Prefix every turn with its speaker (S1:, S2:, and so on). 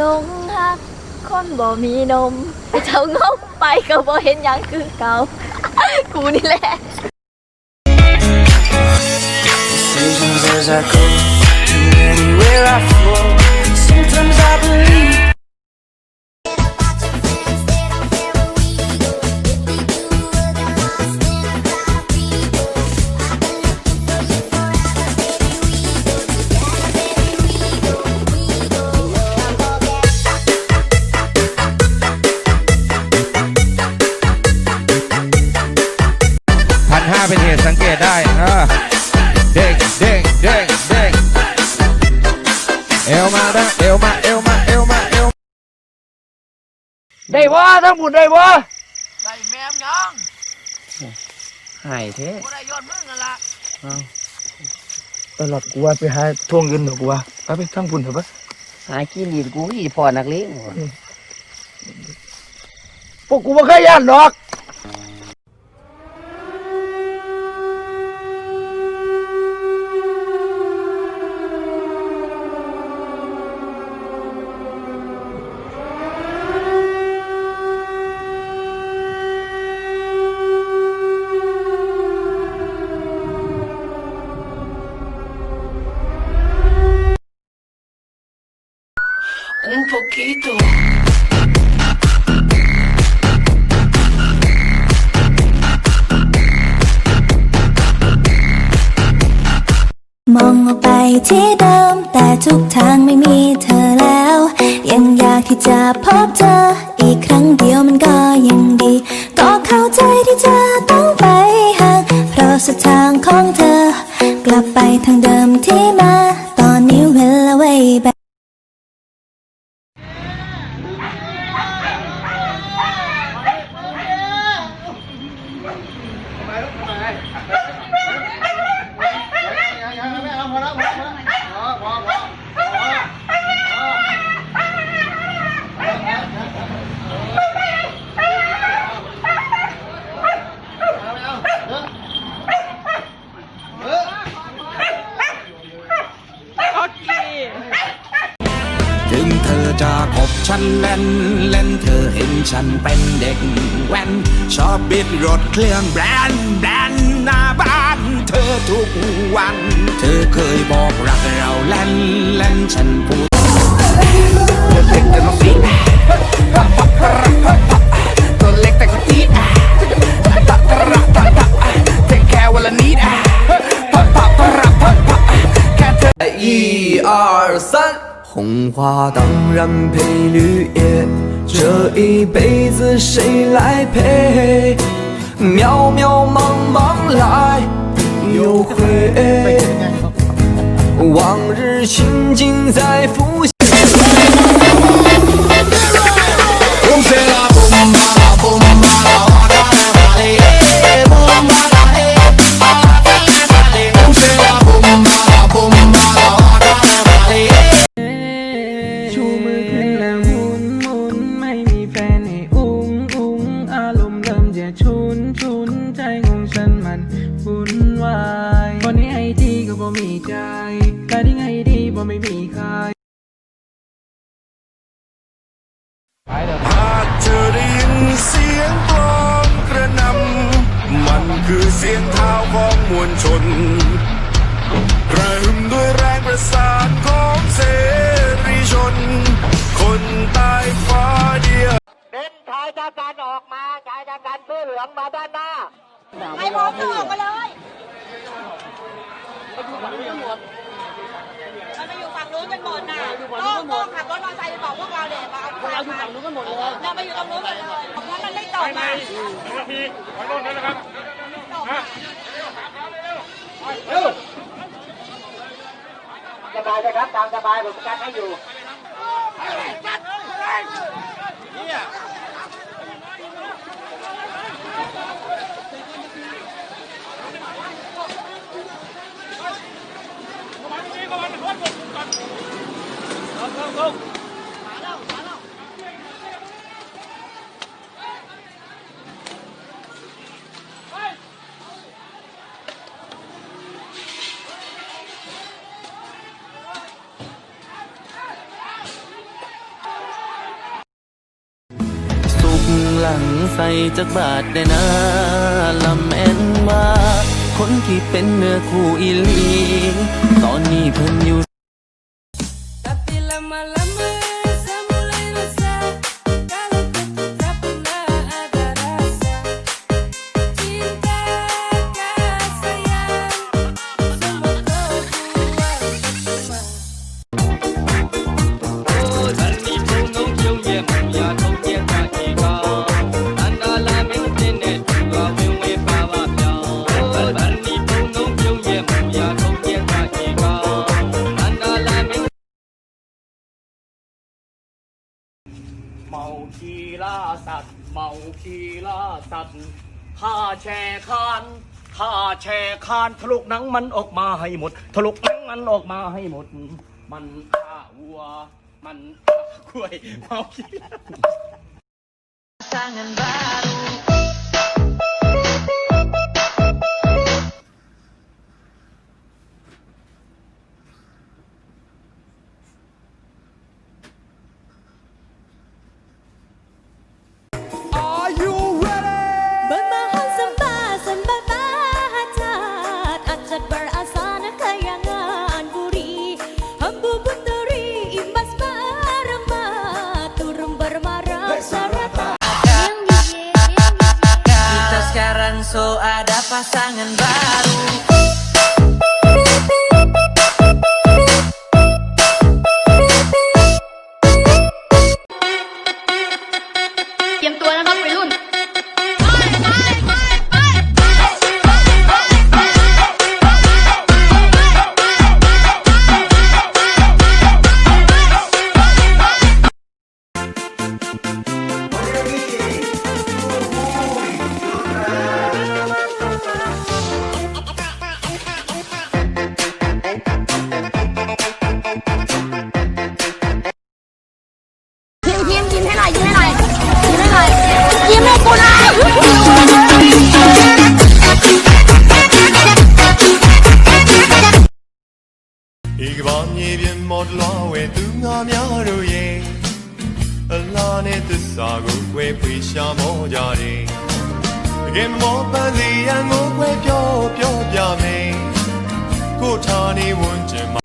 S1: ลงฮักคนบ่มีนมไปเจ้างบไปก็บ่เห็นหยังคือเก่ากูนี่แหละ
S2: Decisions as I go
S3: เป็นเหตุสังเกตได้อ่าเด้งเด้งเด้งเด้งเอวมาดังเอวมาเอวมาเอวมาเอว
S4: ได้บ่ทั้งหมดได้บ่
S5: ได้แม่มยัง
S4: หายเท่
S5: บ่ได้ย้อนมึงนั่นล่ะ
S4: ตลอดกูว่าไปหาทวงเงินเถอะกูว่าไปไปทั้งพุ่นเถอะปะ
S6: หากินดีกูอีพอนักเลง
S4: พวกกูบ่เคยย่านดอก
S2: poquito.
S1: มองออกไปที่เดิม แต่ทุกทางไม่มีเธอแล้ว ยังอยากที่จะพบเธอ อีกครั้งเดียวมันก็
S2: ถึงเธอจะคบ ฉันเล่นเล่นเธอเห็นฉันเป็นเด็กแว้นชอบบิดรถเครื่องแบรนด์แบรนด์หน้าบ้านเธอทุกวัน เธอเคยบอกรักเราเล่นเล่นฉันพู 红花当然配绿叶，这一辈子谁来陪？渺渺茫茫来又回，往日情景再浮现。
S7: วุ่นวายคนนี้ให้ดีก็บ่มีใจแต่ที่ให้ดีบ่ไม่มีใคร
S2: หากเธอได้ยินเสียงกลองกระนำมันคือเสียงเท้าของมวลชนกระหึ่มด้วยแรงประสานของเสรีชน คนใต้ฟ้าเดียว
S5: เป็นชายชะกันออกมาชายชะกันเสื้อเหลืองมาด้านหน้า
S1: ให้ พร้อมออกมาเลย
S8: มันมาอยู่ฝั่งนู้นกันหมดน่ะต้องต้องขับรถมอเตอร์ไซค์ไปบอกพวกเราเด็กมาเอาพวกเราอยู่ฝั่งนู้นกันหมดเลยเราไปอยู่ตรงนู้นหมดเลยเพราะมันไม่ตกมาตกมา
S5: สบายนะครับตามสบายผมกันให้อยู่
S2: เห
S7: ลัง ใส่จักบาทได้นะลำแมนว่า คนที่เป็นเนื้อคู่อีลี ตอนนี้เพิ่นอยู่
S5: เมาคีล่าสัตว์ เมาคีล่าสัตว์ข้าแช่คานข้าแช่คานทะลุหนังมันออกมาให้หมดทะลุหนังมันออกมาให้หมด มันฆ่าวัว มันฆ่ากล้วยเมาคีล่า
S7: สัตว์ pasangan baru ။
S9: ပြင်မော်တလွားဝဲသူငါများတို့ရဲ့အလားနဲ့သစ္စာကိုကွယ်ဖွေရှာမောကြတယ်။တကယ်မမောပန်းစီရန်ကိုကွယ်ပြောပြောပြမယ်။ကိုထာနေဝွန်ကျင်မ